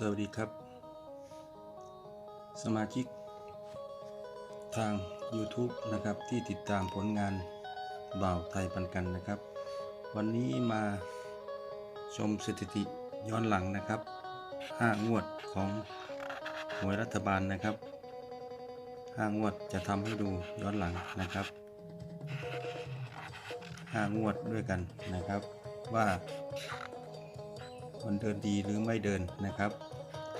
สวัสดีครับ สมาชิก ทาง YouTube นะครับที่ติดตามผลงานบ่าวไทยปันกันนะครับ วันนี้มาชมสถิติย้อนหลังนะครับ 5 งวดของหวยรัฐบาลนะครับ 5 งวดจะทำให้ดูย้อนหลังนะครับ 5 งวดด้วยกันนะครับว่า มันเดินดีหรือไม่เดินนะครับ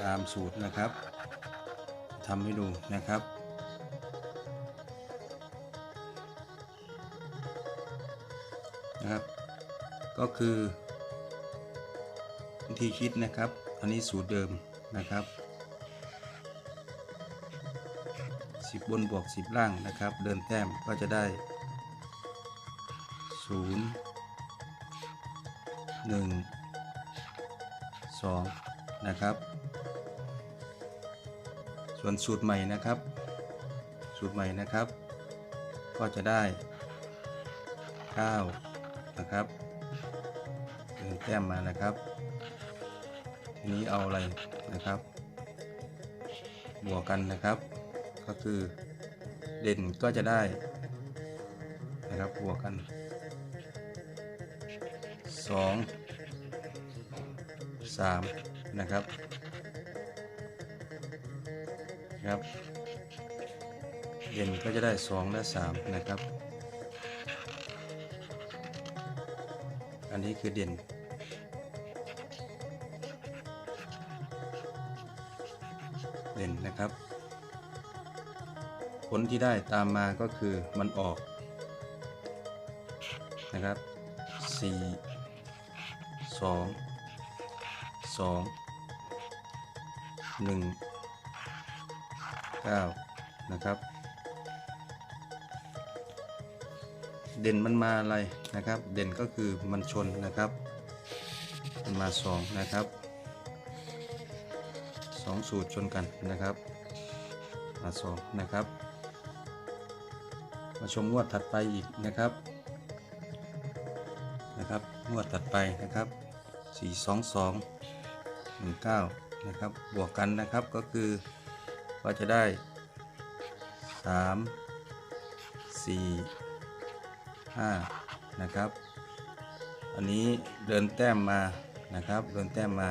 ตามสูตรนะครับทำให้ดูนะครับนะครับ ก็คือวิธีคิดนะครับ อันนี้สูตรเดิมนะครับ 10 บนบวก 10 ล่างนะครับ เดินแต้มก็จะได้ 0 1 2นะครับ ส่วนสูตรใหม่นะครับ สูตรใหม่นะครับ ก็จะได้ 9 นะครับเดินแต้มมานะครับ ทีนี้เอาอะไรนะครับ บวกกันนะครับ ก็คือเด่นก็จะได้นะครับบวกกัน2 3นะครับครับเด่นก็จะได้ 2 และ 3 นะครับ อันนี้คือเด่น เด่นนะครับ ผลที่ได้ตามมาก็คือมันออกนะครับ 4 2 2 1 9นะครับ เด่นมันมาอะไรนะครับ เด่นก็คือมันชนนะครับ มันมา2นะครับ2สูตรชนกันนะครับ มา2นะครับ มาชมงวดถัดไปอีกนะครับนะครับงวดถัดไปนะครับ 422 19นะครับบวกกันนะครับก็คือก็จะได้ 3 4 5นะครับ อันนี้เดินแต้มมานะครับ เดินแต้มมา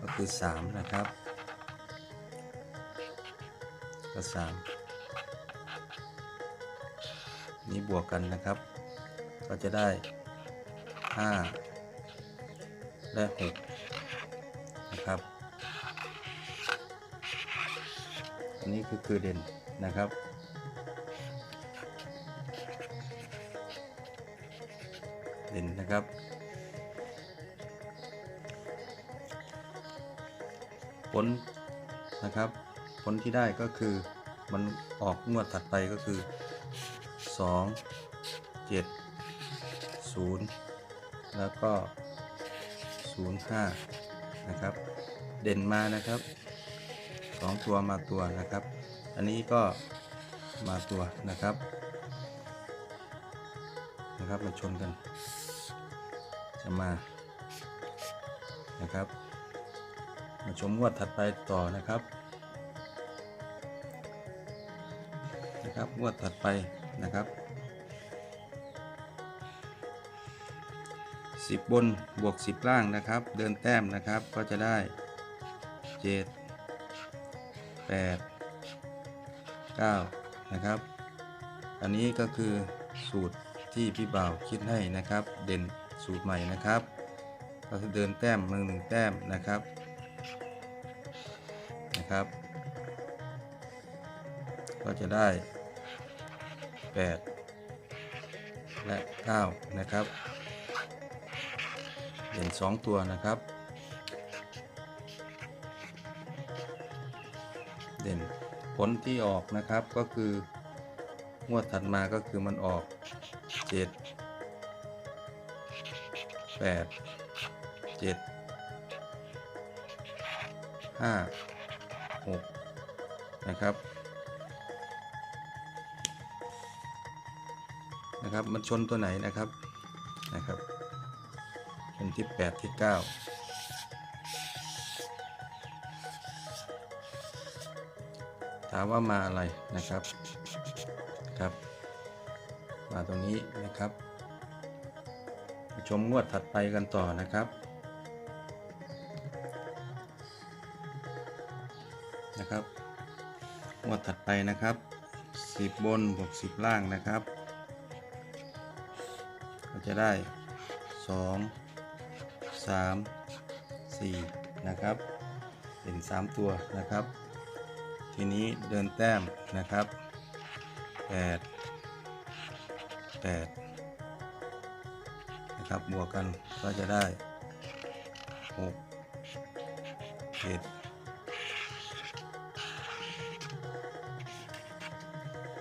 ก็คือ 3 นะครับก็3นี้บวกกันนะครับ ก็จะได้ 5 และ 6 นี้คือคือเด่นนะครับ เด่นนะครับผลนะครับ ผลที่ได้ก็คือมันออกงวดถัดไปก็คือ 2 7 0 แล้วก็ 05 นะครับ เด่นมานะครับ สองตัวมาตัวนะครับ อันนี้ก็มาตัวนะครับนะครับมาชนกัน จะมานะครับ มาชมงวดถัดไปต่อนะครับนะครับงวดถัดไปนะครับ10 บนบวก 10 ล่างนะครับ เดินแต้มนะครับก็จะได้ 7 8 9 นะครับ อันนี้ก็คือสูตรที่พี่บ่าวคิดให้นะครับ เด่นสูตรใหม่นะครับ ก็คือเดินแต้มมือหนึ่งแต้มนะครับนะครับ ก็จะได้ 8 และ 9 นะครับ เด่น 2 ตัวนะครับ เด่น ผลที่ออกนะครับก็คืองวดถัดมาก็คือมันออก 7 8 7 5 6 นะครับนะครับ มันชนตัวไหนนะครับนะครับเป็นที่ 8 ที่ 9 ถามว่ามาอะไรนะครับครับ มาตรงนี้นะครับมาชมงวดถัดไปกันต่อนะครับนะครับงวดถัดไปนะครับสิบบนบวกสิบล่างนะครับ ก็จะได้สองสามสี่นะครับ เป็นสามตัวนะครับ ทีนี้เดินแต้มนะครับแปดแปดนะครับบวกกันก็จะได้หกเจ็ด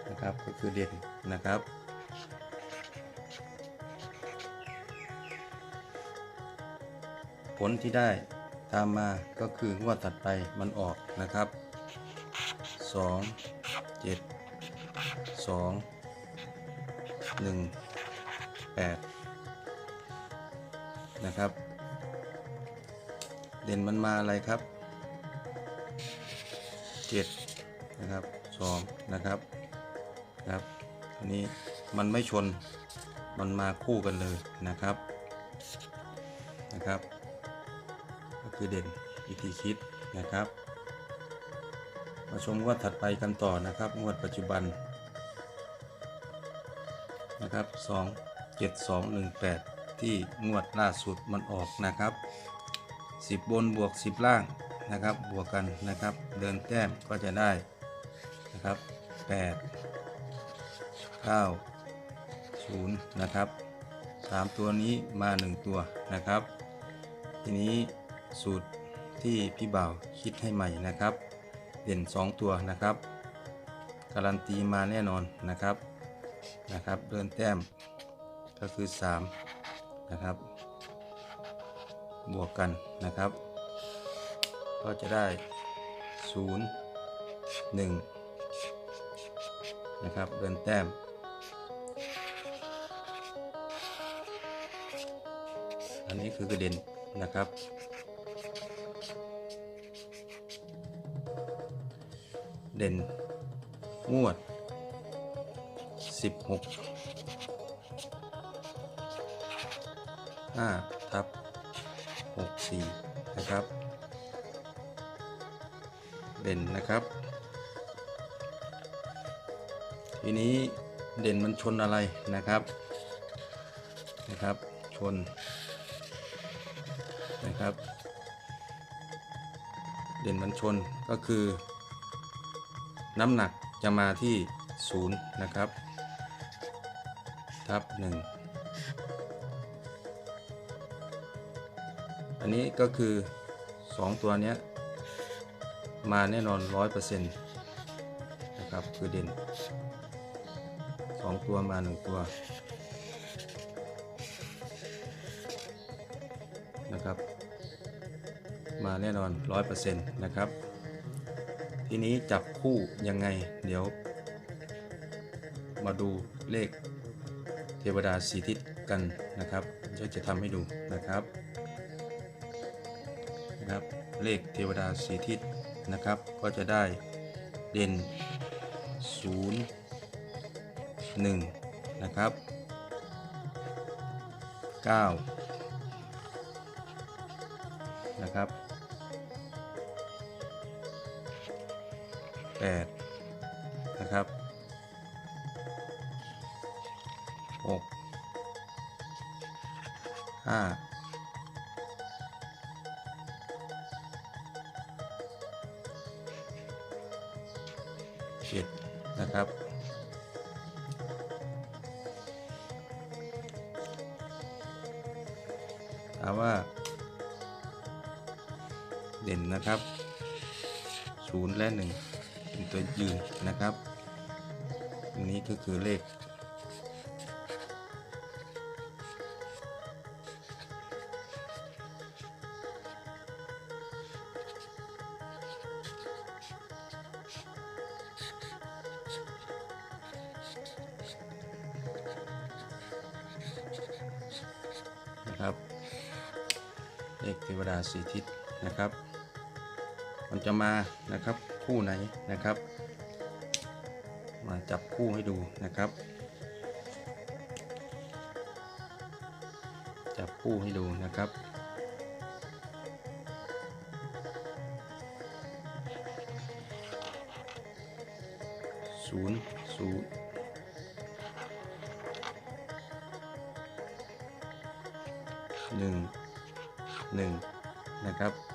นะครับก็คือเด่นนะครับผลที่ได้ตามมาก็คืองวดถัดไปมันออกนะครับ 2 7 2 1 8นะครับ เด่นมันมาอะไรครับ7นะครับ2นะครับครับอันนี้มันไม่ชนมันมาคู่กันเลยนะครับนะครับ ก็คือเด่นวิธีคิดนะครับ มาชมงวดถัดไปกันต่อนะครับ งวดปัจจุบันนะครับ2 7 2 1 8 ที่งวดล่าสุดมันออกนะครับ 10 บนบวก 10 ล่างนะครับ บวกกันนะครับ เดินแต้มก็จะได้นะครับ 8 9 0นะครับ3ตัวนี้มา 1 ตัวนะครับ ทีนี้สูตรที่พี่บ่าวคิดให้ใหม่นะครับ เด่น 2 ตัวนะครับ การันตีมาแน่นอนนะครับนะครับเดินแต้มก็คือ 3 นะครับ บวกกันนะครับ ก็จะได้ 0 1 นะครับ เดินแต้มอันนี้คือกระเด็นนะครับ เด่น งวด 16 5 ทับ 64 นะครับ เด่นนะครับ ทีนี้เด่นมันชนอะไรนะครับนะครับ ชนนะครับ เด่นมันชนก็คือ น้ำหนักจะมาที่ 0 นะครับ ทับ 1 อันนี้ก็คือ 2 ตัวนี้มาแน่นอน 100%นะครับ คือเด่น 2 ตัวมา 1 ตัวนะครับ มาแน่นอน 100%นะครับ ทีนี้จับคู่ยังไง เดี๋ยว มาดูเลขเทวดาสีทิศกันนะครับจะจะทำให้ดูนะครับนะครับเลขเทวดาสีทิศนะครับ ก็จะได้เด่น 0 1 นะครับ 9 นะครับ 8 นะครับ 6 5 7นะครับ ถามว่า เด่นนะครับ 0 และ1เป็น ตัวยืนนะครับอันนี้ก็คือเลข นะครับ เลขเทวดาสีทิศนะครับ มันจะมานะครับคู่ไหนนะครับ มาจับคู่ให้ดูนะครับ จับคู่ให้ดูนะครับศูนย์ศูนย์หนึ่งหนึ่งนะครับ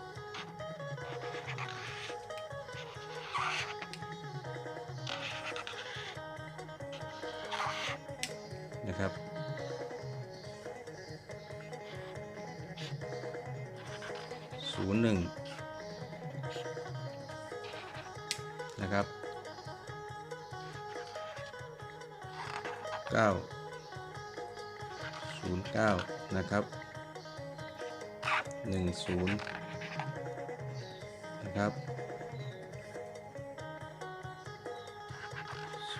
09 นะครับ 10 นะครับ 08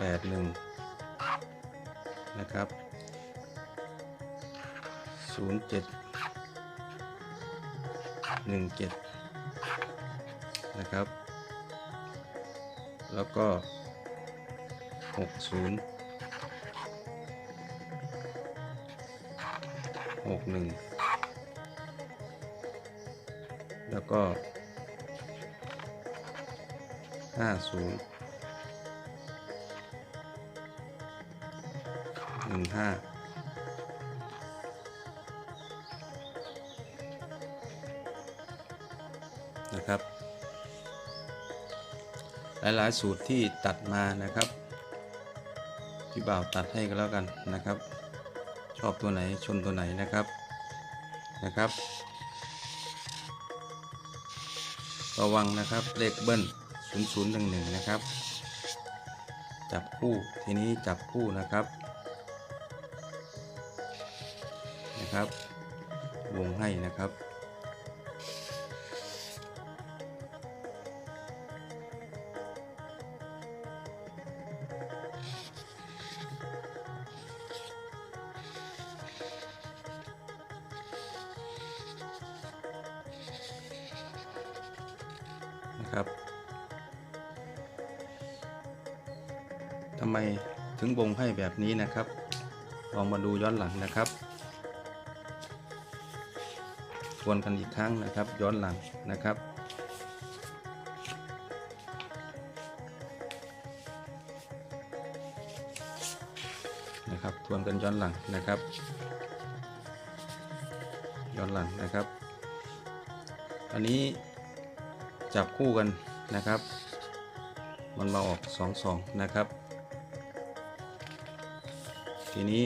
81 นะครับ 07 17 นะครับ แล้วก็ หกศูนย์หกหนึ่งแล้วก็ห้าศูนย์หนึ่งห้านะครับ หลาย ๆ สูตรที่ตัดมานะครับ พี่บ่าวตัดให้ก็แล้วกันนะครับ ชอบตัวไหนชนตัวไหนนะครับนะครับ ระวังนะครับเลขเบิ้ล0011นะครับ จับคู่ทีนี้จับคู่นะครับนะครับ วงให้นะครับ ครับทำไมถึงวงให้แบบนี้นะครับ ลองมาดูย้อนหลังนะครับ ทวนกันอีกครั้งนะครับ ย้อนหลังนะครับ นะครับ ทวนกันย้อนหลังนะครับ ย้อนหลังนะครับ อันนี้ จับคู่กันนะครับ มันมาออก2อสองนะครับ ทีนี้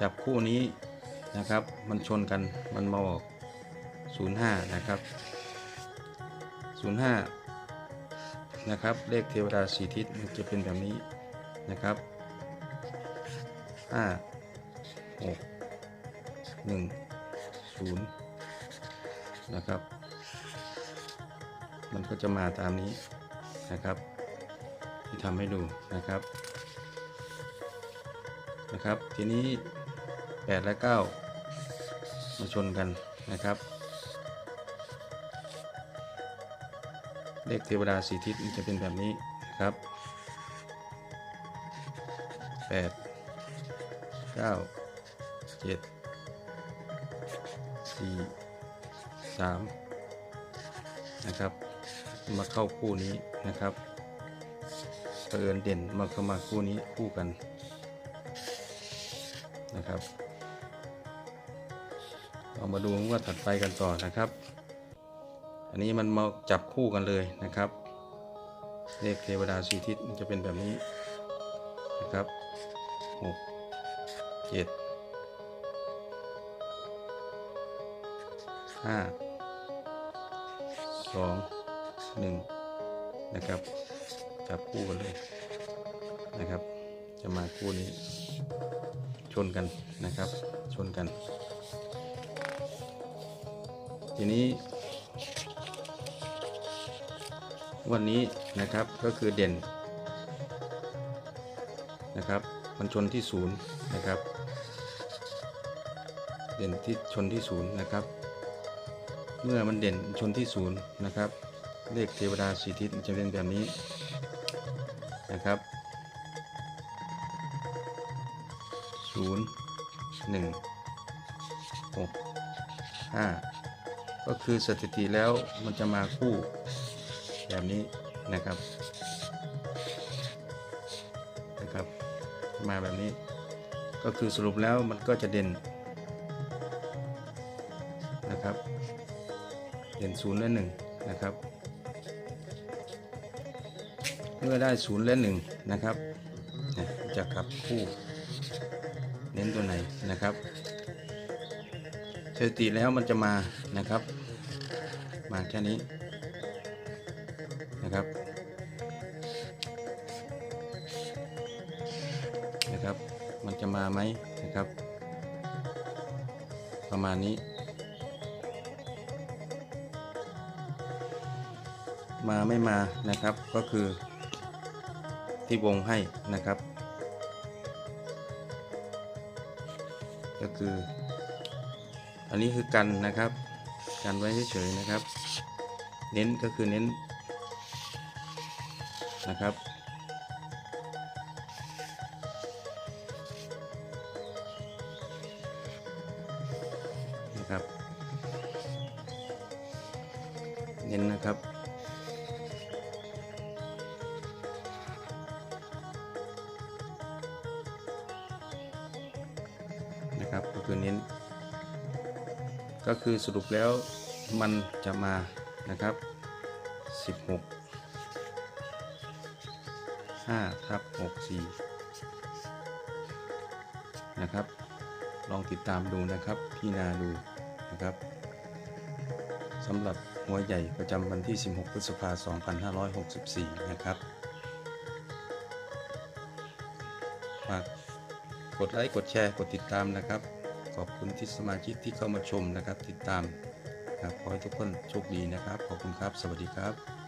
จับคู่นี้นะครับ มันชนกันมันมาออก 05 นะครับ 05 นะครับ เลขเทวดาสีทิศมันจะเป็นแบบนี้นะครับ 5 6 1 0 นะครับ มันก็จะมาตามนี้นะครับ ที่ทำให้ดูนะครับนะครับ ทีนี้ 8 และ 9 มาชนกันนะครับ เลขเทวดาสีทิศมันจะเป็นแบบนี้นะครับ 8 9 7 4 3 นะครับ มาเข้าคู่นี้นะครับเผอิญเด่นมาเข้ามาคู่นี้คู่กันนะครับเรามาดูว่าถัดไปกันต่อนะครับ อันนี้มันมาจับคู่กันเลยนะครับ เลขเทวดาสีทิศจะเป็นแบบนี้นะครับหกเจ็ดห้าสอง หนึ่งนะครับจับคู่กันเลยนะครับ จะมาคู่นี้ ชนกันนะครับ ชนกัน ทีนี้ วันนี้นะครับก็คือเด่นนะครับมันชนที่ศูนย์นะครับ เด่นที่ชนที่ศูนย์นะครับ เมื่อมันเด่นชนที่ศูนย์นะครับ เลขเทวดาสีทิศจะเป็นแบบนี้นะครับศูนย์หนึ่งหกห้าก็คือสถิติแล้วมันจะมาคู่แบบนี้นะครับนะครับ มาแบบนี้ ก็คือสรุปแล้วมันก็จะเด่นนะครับ เด่นศูนย์และหนึ่งนะครับ เมื่อได้ศูนย์และหนึ่งนะครับจะขับคู่เน้นตัวไหนนะครับสถิติแล้วมันจะมานะครับ มาแค่นี้นะครับนะครับ มันจะมาไหมนะครับ ประมาณนี้ มาไม่มานะครับก็คือ ที่วงให้นะครับ ก็คือ อันนี้คือกันนะครับกันไว้เฉยๆนะครับ เน้นก็คือเน้นนะครับนะครับ เน้นนะครับนะครับ ก็คือสรุปแล้วมันจะมานะครับ 16 5ทับ64 นะครับ ลองติดตามดูนะครับพี่นาดูนะครับสำหรับหัวใหญ่ประจำวันที่ 16 พฤษภาคม 2564 นะครับฝากกดไลค์ กดแชร์ กดติดตามนะครับ อบคุณที่สมาชิกที่เข้ามาชมนะครับ ติดตามครับขอให้ทุกคนโชคดีนะครับ ขอบคุณครับ สวัสดีครับ